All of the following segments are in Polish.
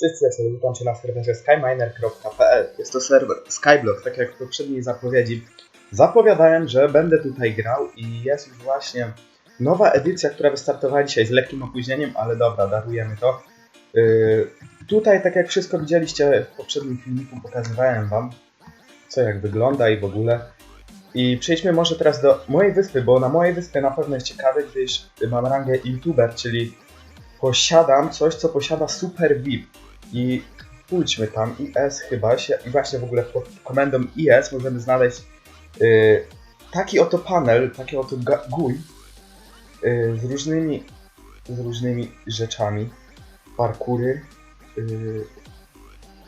Cześć przyjaciele, witam Cię na serwerze skyminer.pl. Jest to serwer Skyblock, tak jak w poprzedniej zapowiedzi. Zapowiadałem, że będę tutaj grał i jest już właśnie nowa edycja, która wystartowała dzisiaj z lekkim opóźnieniem, ale dobra, darujemy to. Yy, tutaj, tak jak wszystko widzieliście w poprzednim filmiku, pokazywałem Wam, co jak wygląda i w ogóle. I przejdźmy może teraz do mojej wyspy, bo na mojej wyspie na pewno jest ciekawe, gdyż mam rangę YouTuber, czyli posiadam coś, co posiada Super VIP. I pójdźmy tam, IS chyba się, i właśnie w ogóle pod komendą IS możemy znaleźć y, taki oto panel, taki oto GUI y, z różnymi, z różnymi rzeczami, parkury. Y,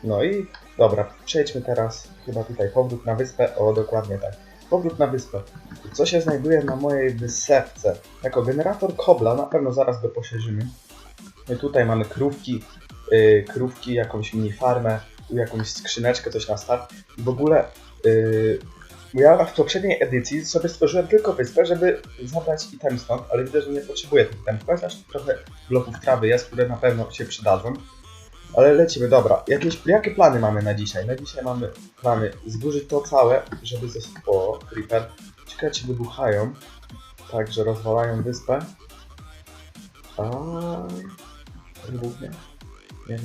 no i dobra, przejdźmy teraz chyba tutaj, powrót na wyspę, o dokładnie tak. Powrót na wyspę. Co się znajduje na mojej wysepce? Jako generator kobla, na pewno zaraz go poszerzymy. I tutaj mamy krówki, yy, krówki, jakąś mini farmę, jakąś skrzyneczkę, coś na start. W ogóle yy, ja w poprzedniej edycji sobie stworzyłem tylko wyspę, żeby zabrać item stąd, ale widzę, że nie potrzebuję tych itemów, chociaż trochę bloków trawy jest, które na pewno się przydadzą. Ale lecimy, dobra. Jakieś, jakie plany mamy na dzisiaj? Na dzisiaj mamy plany zburzyć to całe, żeby zostać... O, creeper. Ciekawe, czy wybuchają. Tak, że rozwalają wyspę. A wybuchnie? Nie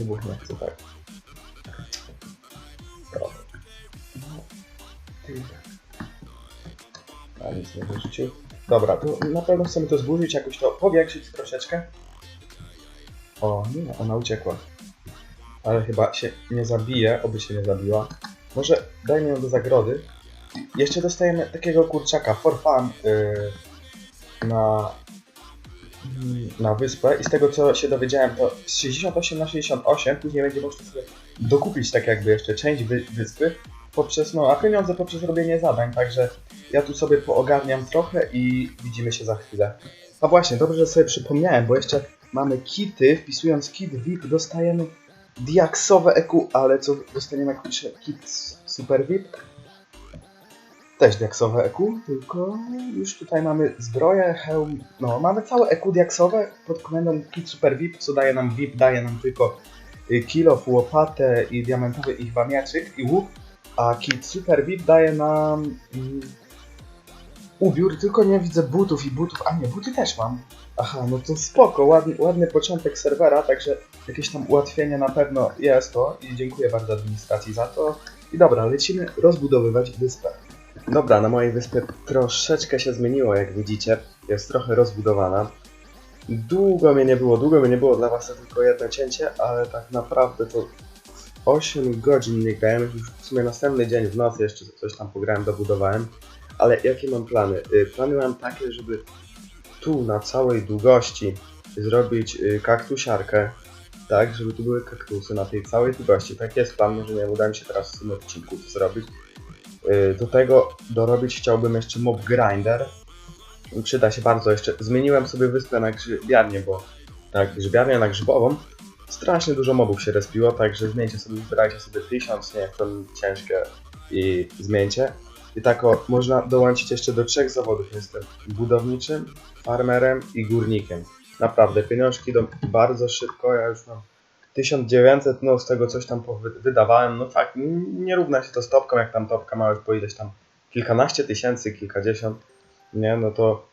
nie wyrzucił. Dobra, to na pewno chcemy to zburzyć, jakoś to powiększyć troszeczkę. O, nie, ona uciekła. Ale chyba się nie zabije, oby się nie zabiła. Może dajmy ją do zagrody. Jeszcze dostajemy takiego kurczaka for fun yy, na, na wyspę i z tego co się dowiedziałem to z 68 na 68 później będzie można sobie dokupić tak jakby jeszcze część wy, wyspy poprzez, no a pieniądze poprzez robienie zadań, także ja tu sobie poogarniam trochę i widzimy się za chwilę. A właśnie, dobrze, że sobie przypomniałem, bo jeszcze mamy kity, wpisując kit VIP dostajemy diaksowe EQ, ale co dostaniemy jak pisze kit super VIP? Też diaksowe EQ, tylko już tutaj mamy zbroję, hełm, no mamy całe EQ diaksowe pod komendą kit super VIP, co daje nam VIP, daje nam tylko y, kilof, łopatę i diamentowy ich mieczyk i łuk, a kit super VIP daje nam mm, ubiór, tylko nie widzę butów i butów, a nie, buty też mam. Aha, no to spoko, ładny, ładny początek serwera, także jakieś tam ułatwienie na pewno jest to i dziękuję bardzo administracji za to. I dobra, lecimy rozbudowywać wyspę. Dobra, na mojej wyspie troszeczkę się zmieniło, jak widzicie. Jest trochę rozbudowana. Długo mnie nie było, długo mnie nie było, dla was to tylko jedno cięcie, ale tak naprawdę to 8 godzin nie grałem, już w sumie następny dzień w nocy jeszcze coś tam pograłem, dobudowałem. Ale jakie mam plany? Y, Plany mam takie, żeby tu na całej długości zrobić y, kaktusiarkę, tak, żeby tu były kaktusy na tej całej długości. Tak jest plan, może nie uda mi się teraz w tym odcinku to zrobić. Y, Do tego dorobić chciałbym jeszcze mob grinder. Przyda się bardzo jeszcze. Zmieniłem sobie wyspę na grzybiarnię, bo tak, grzybiarnię na grzybową. Strasznie dużo mobów się respiło, także zmieńcie sobie, wybierajcie sobie tysiąc, nie, to ciężkie i zmieńcie. I tak o, można dołączyć jeszcze do trzech zawodów. Jestem budowniczym, farmerem i górnikiem. Naprawdę, pieniążki idą bardzo szybko, ja już mam 1900, no z tego coś tam wydawałem, no tak, nie równa się to z topką, jak tam topka ma już po ileś tam kilkanaście tysięcy, kilkadziesiąt, nie, no to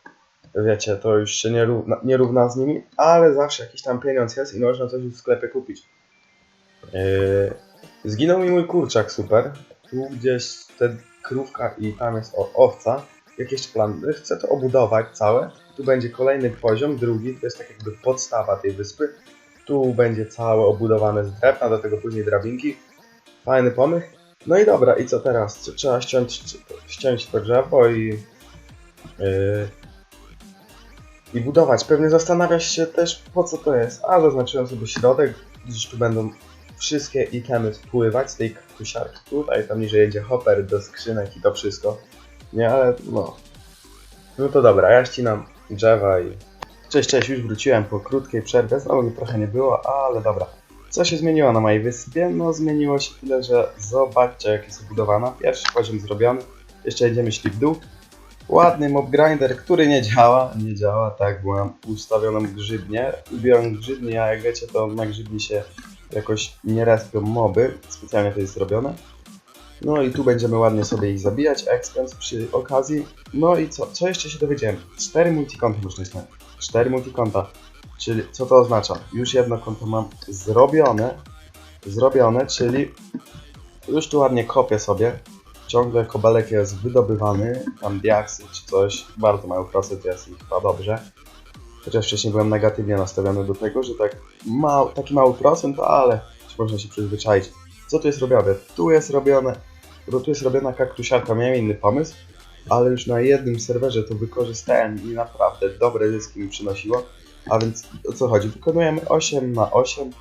wiecie, to już się nie równa, nie równa z nimi, ale zawsze jakiś tam pieniądz jest i można coś w sklepie kupić. Yy, zginął mi mój kurczak, super, tu gdzieś te krówka i tam jest o, owca, jakieś plany, chcę to obudować całe, tu będzie kolejny poziom, drugi, to jest tak jakby podstawa tej wyspy, tu będzie całe obudowane z drewna, do tego później drabinki. Fajny pomysł. No i dobra, i co teraz? Tr- Trzeba ściąć, ściąć to drzewo i... Yy, I budować. Pewnie zastanawiasz się też po co to jest. A zaznaczyłem sobie środek, gdyż tu będą wszystkie itemy spływać z tej kaktusiarki. Tutaj tam niżej jedzie hopper do skrzynek i to wszystko. Nie, ale no. No to dobra, ja ścinam drzewa i Cześć, cześć, już wróciłem po krótkiej przerwie, znowu mi trochę nie było, ale dobra. Co się zmieniło na mojej wyspie? No zmieniło się tyle, że zobaczcie jak jest zbudowana. Pierwszy poziom zrobiony, jeszcze jedziemy szli w dół. Ładny mob grinder, który nie działa, nie działa, tak, bo mam ustawioną grzybnię. Lubiłem grzybnię, a jak wiecie to na grzybni się jakoś nie respią moby, specjalnie to jest zrobione. No i tu będziemy ładnie sobie ich zabijać, expens przy okazji. No i co, co jeszcze się dowiedziałem? Cztery multikonta można znaleźć. Cztery multikonta. Czyli co to oznacza? Już jedno konto mam zrobione, zrobione, czyli już tu ładnie kopię sobie. Ciągle kobelek jest wydobywany, tam diaksy czy coś, bardzo mały procent jest i chyba dobrze. Chociaż wcześniej byłem negatywnie nastawiony do tego, że tak mał, taki mały procent, ale można się przyzwyczaić. Co tu jest robione? Tu jest robione, bo tu jest robiona kaktusiarka, miałem inny pomysł, ale już na jednym serwerze to wykorzystałem i naprawdę dobre zyski mi przynosiło. A więc o co chodzi? Wykonujemy 8 na 8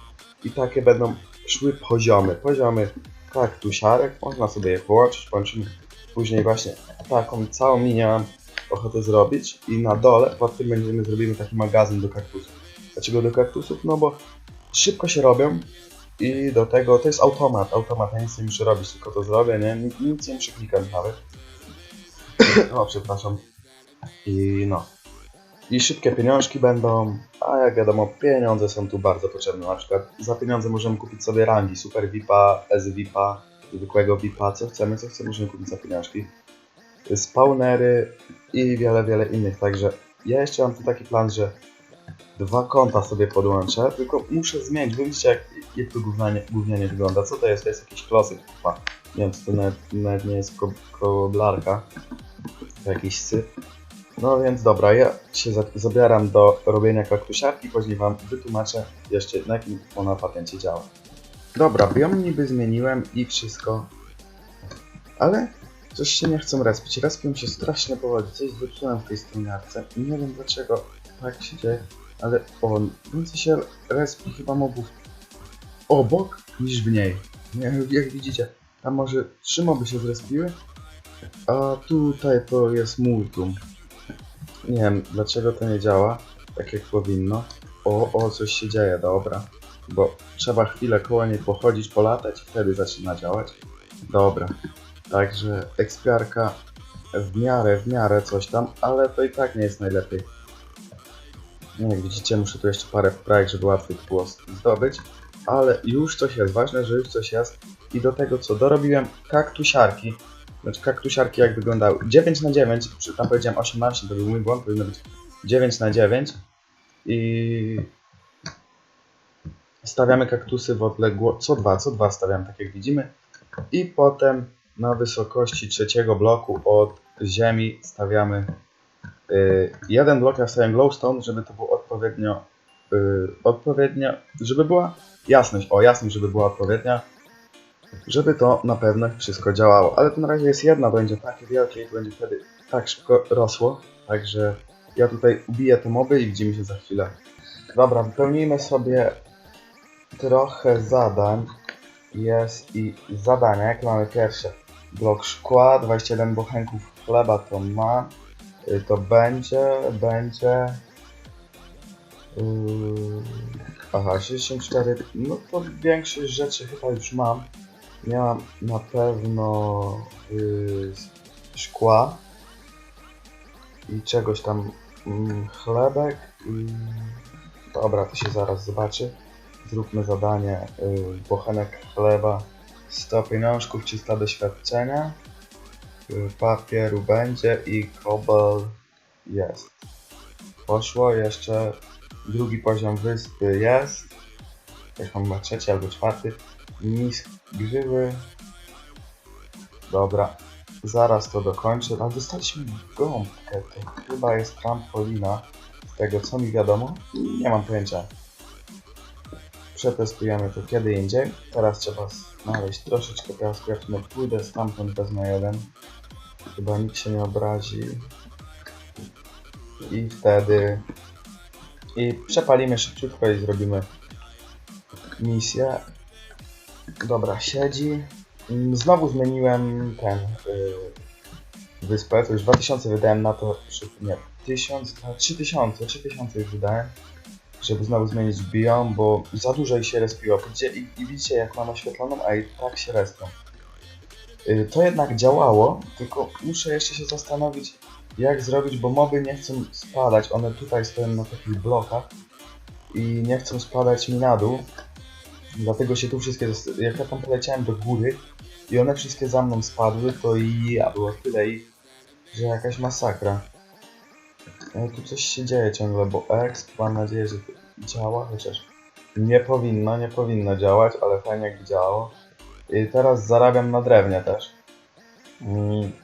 i takie będą szły poziomy. Poziomy kaktusiarek, można sobie je połączyć, połączymy później właśnie taką całą linię mam ochotę zrobić i na dole pod tym będziemy zrobimy taki magazyn do kaktusów. Dlaczego do kaktusów? No bo szybko się robią i do tego to jest automat, automat, ja nic nie muszę robić, tylko to zrobię, nie? Nic, nie muszę klikać nawet. O, przepraszam. I no. I szybkie pieniążki będą, a jak wiadomo, pieniądze są tu bardzo potrzebne. Na przykład za pieniądze możemy kupić sobie rangi, super VIPa, S VIPa, zwykłego VIPa, co chcemy, co chcemy, możemy kupić za pieniążki. Spawnery i wiele, wiele innych, także ja jeszcze mam tu taki plan, że dwa konta sobie podłączę, tylko muszę zmienić, wy widzicie jak, jak to gównianie, gównianie wygląda, co to jest? To jest jakiś klosyk chyba, nie wiem, co to nawet, nawet nie jest ko koblarka, jakiś syf. No więc dobra, ja się za zabieram do robienia kaktusiarki, później wam wytłumaczę jeszcze na jakim ona patencie działa. Dobra, biom niby zmieniłem i wszystko, ale coś się nie chcą respić. Respią się strasznie powoli, coś zepsułem w tej stroniarce i nie wiem dlaczego tak się dzieje, ale o, więcej się respi chyba mobów obok niż w niej. Nie, jak widzicie, tam może trzy moby się zrespiły, a tutaj to jest multum. Nie wiem dlaczego to nie działa tak jak powinno. O, o, coś się dzieje, dobra. Bo trzeba chwilę koło niej pochodzić, polatać wtedy zaczyna działać. Dobra. Także ekspiarka w miarę, w miarę coś tam, ale to i tak nie jest najlepiej. No Jak widzicie, muszę tu jeszcze parę wprawić, żeby łatwiej było zdobyć. Ale już coś jest, ważne, że już coś jest. I do tego co dorobiłem kaktusiarki. Znaczy kaktusiarki jak wyglądały. 9 na 9, przy- tam powiedziałem 18, to był mój błąd, powinno być 9 na 9. I stawiamy kaktusy w odległo... co dwa, co dwa stawiam, tak jak widzimy. I potem na wysokości trzeciego bloku od ziemi stawiamy y, jeden blok, ja stawiam glowstone, żeby to było odpowiednio, y, odpowiednio, żeby była jasność, o jasność, żeby była odpowiednia, żeby to na pewno wszystko działało. Ale to na razie jest jedna, będzie takie wielkie i będzie wtedy tak szybko rosło, także ja tutaj ubiję te moby i widzimy się za chwilę. Dobra, wypełnijmy sobie trochę zadań. Jest i zadania, jak mamy pierwsze. Blok szkła, 21 bochenków chleba to ma. Y, To będzie, będzie. Yy, aha, 64. No to większość rzeczy chyba już mam. Miałam na pewno yy, szkła i czegoś tam mm, chlebek i dobra, to się zaraz zobaczy. Zróbmy zadanie yy, bochenek chleba 100 pieniążków, 300 doświadczenia yy, papieru będzie i kobel jest. Poszło jeszcze drugi poziom wyspy jest. Też mam chyba trzeci albo czwarty. Nis grzywy. Dobra, zaraz to dokończę. Ale dostaliśmy gąbkę. To chyba jest trampolina. Z tego co mi wiadomo, nie mam pojęcia. Przetestujemy to kiedy indziej. Teraz trzeba znaleźć troszeczkę piasku. Ja tu pójdę stamtąd wezmę jeden. Chyba nikt się nie obrazi. I wtedy... I przepalimy szybciutko i zrobimy misję. Dobra, siedzi. Mm, Znowu zmieniłem ten yy, wyspę, to już 2000 wydałem na to, nie, 1000, a 3000, 3000 już wydałem, żeby znowu zmienić biom, bo za dużo ich się respiło. Widzicie, i, I widzicie jak mam oświetloną, a i tak się respią. Yy, to jednak działało, tylko muszę jeszcze się zastanowić jak zrobić, bo moby nie chcą spadać, one tutaj stoją na takich blokach i nie chcą spadać mi na dół. Dlatego się tu wszystkie, jak ja tam poleciałem do góry i one wszystkie za mną spadły, to i ja, było tyle ich, że jakaś masakra. Tu coś się dzieje ciągle, bo exp, mam nadzieję, że to działa, chociaż nie powinno, nie powinno działać, ale fajnie jakby działało. I teraz zarabiam na drewnie też.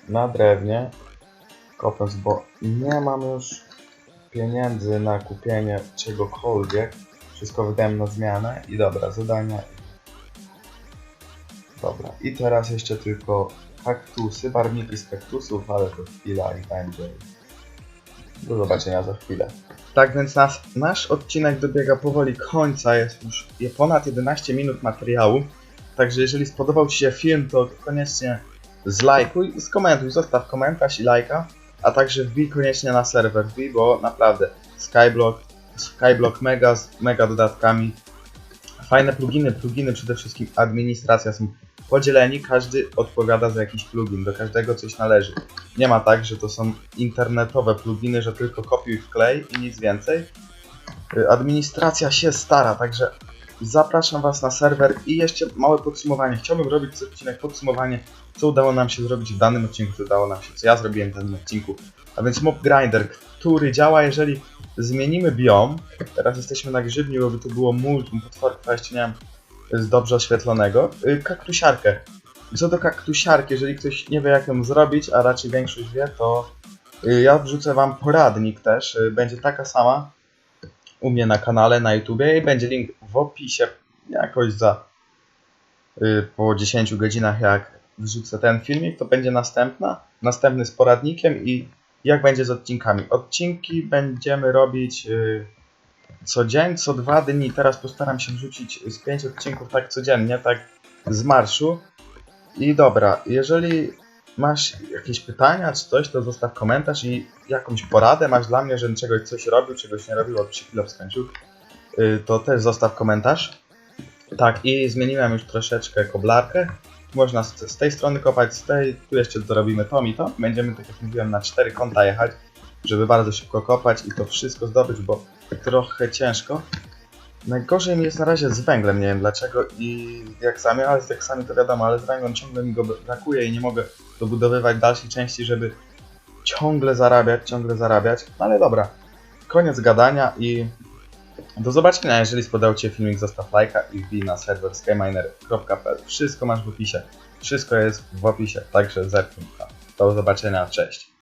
Na drewnie, kopiąc, bo nie mam już pieniędzy na kupienie czegokolwiek. Wszystko wydałem na zmianę i dobra, zadania. Dobra, i teraz jeszcze tylko kaktusy, barwniki z kaktusów, ale to chwila i będzie. Do zobaczenia za chwilę. Tak więc nas, nasz odcinek dobiega powoli końca, jest już ponad 11 minut materiału. Także jeżeli spodobał Ci się film, to koniecznie zlajkuj i skomentuj, zostaw komentarz i lajka, a także wbij koniecznie na serwer, wbij, bo naprawdę Skyblock, Skyblock mega, z mega dodatkami, fajne pluginy, pluginy przede wszystkim administracja są podzieleni, każdy odpowiada za jakiś plugin, do każdego coś należy. Nie ma tak, że to są internetowe pluginy, że tylko kopiuj wklej i nic więcej. Y, Administracja się stara, także zapraszam Was na serwer i jeszcze małe podsumowanie. Chciałbym robić co odcinek podsumowanie, co udało nam się zrobić w danym odcinku, co udało nam się, co ja zrobiłem w danym odcinku. A więc Mob Grinder, który działa, jeżeli zmienimy biom. Teraz jesteśmy na grzybni, bo tu było multum potworka, jeszcze nie z dobrze oświetlonego. Y, Kaktusiarkę. Co do kaktusiarki, jeżeli ktoś nie wie jak ją zrobić, a raczej większość wie, to y, ja wrzucę wam poradnik też. y, Będzie taka sama u mnie na kanale, na YouTubie i będzie link w opisie jakoś za po 10 godzinach jak wrzucę ten filmik, to będzie następna, następny z poradnikiem i jak będzie z odcinkami. Odcinki będziemy robić y, co dzień, co dwa dni. Teraz postaram się wrzucić z 5 odcinków tak codziennie, tak z marszu. I dobra, jeżeli masz jakieś pytania czy coś, to zostaw komentarz i jakąś poradę masz dla mnie, żebym czegoś coś robił, czegoś nie robił, od się chwilę skończył, y, to też zostaw komentarz. Tak, i zmieniłem już troszeczkę koblarkę. Można z, z tej strony kopać, z tej, tu jeszcze dorobimy to i to. Będziemy, tak jak mówiłem, na cztery kąta jechać, żeby bardzo szybko kopać i to wszystko zdobyć, bo trochę ciężko. Najgorzej mi jest na razie z węglem, nie wiem dlaczego i z diaksami, ale z diaksami to wiadomo, ale z węglem ciągle mi go brakuje i nie mogę dobudowywać dalszej części, żeby ciągle zarabiać, ciągle zarabiać. No ale dobra, koniec gadania i do zobaczenia. Jeżeli spodobał Ci się filmik, zostaw lajka i wbij na serwer skyminer.pl. Wszystko masz w opisie. Wszystko jest w opisie, także zerknij. Do zobaczenia, cześć.